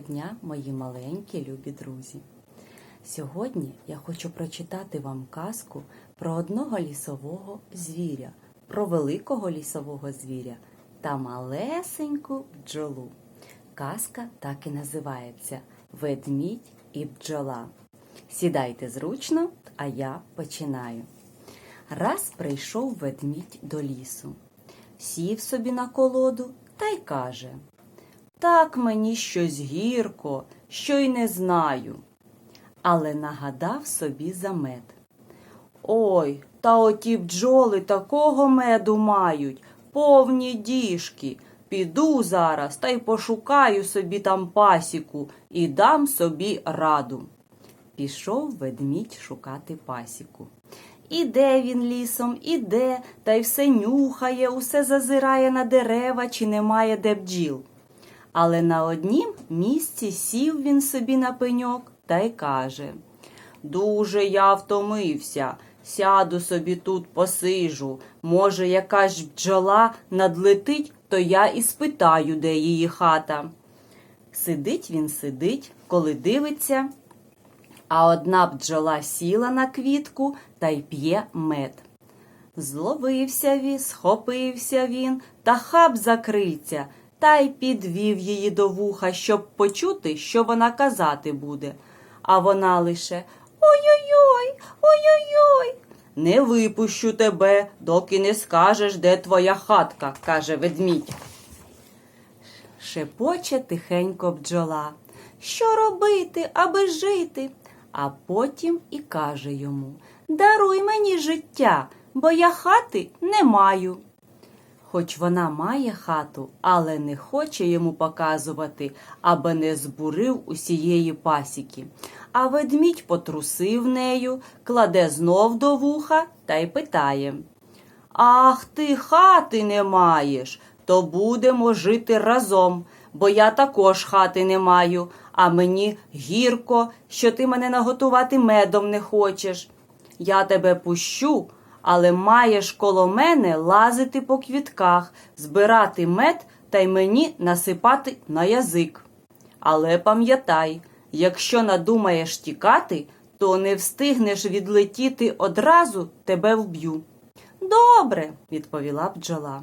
дня, мої маленькі любі друзі! Сьогодні я хочу прочитати вам казку про одного лісового звіря, про великого лісового звіря та малесеньку бджолу. Казка так і називається Ведмідь і бджола. Сідайте зручно, а я починаю. Раз прийшов ведмідь до лісу, сів собі на колоду та й каже Так мені щось гірко, що й не знаю. Але нагадав собі за мед. Ой, та оті бджоли такого меду мають, повні діжки. Піду зараз та й пошукаю собі там пасіку і дам собі раду. Пішов ведмідь шукати пасіку. Іде він лісом, іде, та й все нюхає, усе зазирає на дерева, чи немає де бджіл. Але на однім місці сів він собі на пеньок та й каже Дуже я втомився, сяду собі тут посижу. Може, якась бджола надлетить, то я і спитаю, де її хата. Сидить він сидить, коли дивиться, а одна бджола сіла на квітку та й п'є мед. Зловився він, схопився він та хап за та й підвів її до вуха, щоб почути, що вона казати буде. А вона лише Ой-ой-ой, ой-ой-ой. Не випущу тебе, доки не скажеш, де твоя хатка, каже ведмідь. Шепоче тихенько бджола. Що робити, аби жити? А потім і каже йому Даруй мені життя, бо я хати не маю. Хоч вона має хату, але не хоче йому показувати, аби не збурив усієї пасіки. А ведмідь потрусив нею, кладе знов до вуха та й питає Ах ти хати не маєш, то будемо жити разом, бо я також хати не маю, а мені гірко, що ти мене наготувати медом не хочеш. Я тебе пущу, але маєш коло мене лазити по квітках, збирати мед та й мені насипати на язик. Але пам'ятай, якщо надумаєш тікати, то не встигнеш відлетіти одразу тебе вб'ю. Добре, відповіла бджола.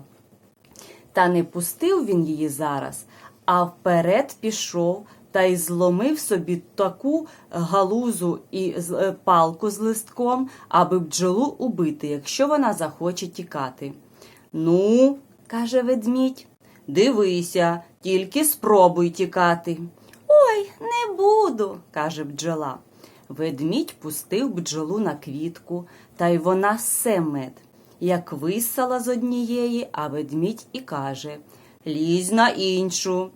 Та не пустив він її зараз, а вперед пішов та й зломив собі таку галузу і е, палку з листком, аби бджолу убити, якщо вона захоче тікати. Ну, каже ведмідь, дивися, тільки спробуй тікати. Ой, не буду, каже бджола. Ведмідь пустив бджолу на квітку, та й вона ссе мед. Як висала з однієї, а ведмідь і каже Лізь на іншу.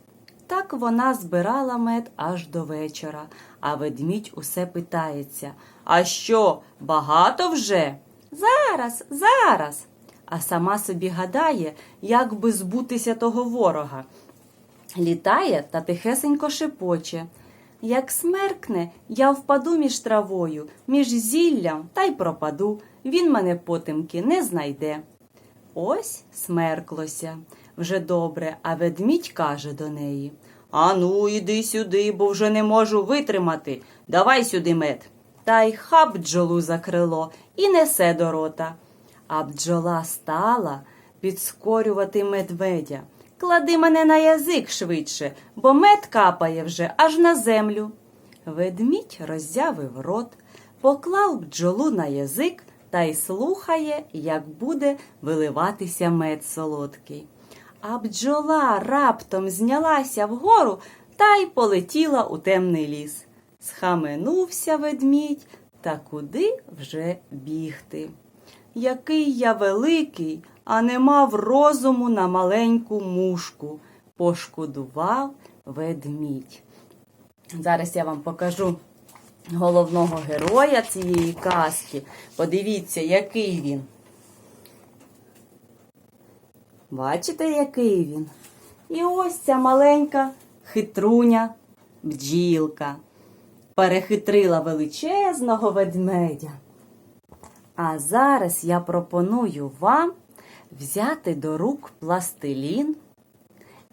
Так вона збирала мед аж до вечора, а ведмідь усе питається А що, багато вже? Зараз, зараз. А сама собі гадає, як би збутися того ворога. Літає та тихесенько шепоче. Як смеркне, я впаду між травою, між зіллям та й пропаду. Він мене потемки не знайде. Ось смерклося. Вже добре, а ведмідь каже до неї Ану, іди сюди, бо вже не можу витримати. Давай сюди мед. Та й хап бджолу за крило і несе до рота. А бджола стала підскорювати медведя. Клади мене на язик швидше, бо мед капає вже аж на землю. Ведмідь роззявив рот, поклав бджолу на язик та й слухає, як буде виливатися мед солодкий. А бджола раптом знялася вгору та й полетіла у темний ліс. Схаменувся ведмідь, та куди вже бігти. Який я великий, а не мав розуму на маленьку мушку, пошкодував ведмідь. Зараз я вам покажу головного героя цієї казки. Подивіться, який він. Бачите, який він? І ось ця маленька хитруня бджілка перехитрила величезного ведмедя. А зараз я пропоную вам взяти до рук пластилін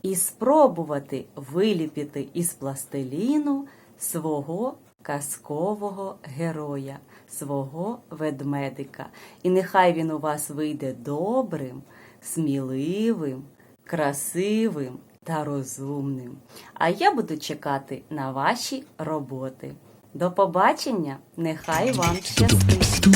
і спробувати виліпити із пластиліну свого казкового героя, свого ведмедика. І нехай він у вас вийде добрим, сміливим, красивим та розумним. А я буду чекати на ваші роботи. До побачення! Нехай вам щастить!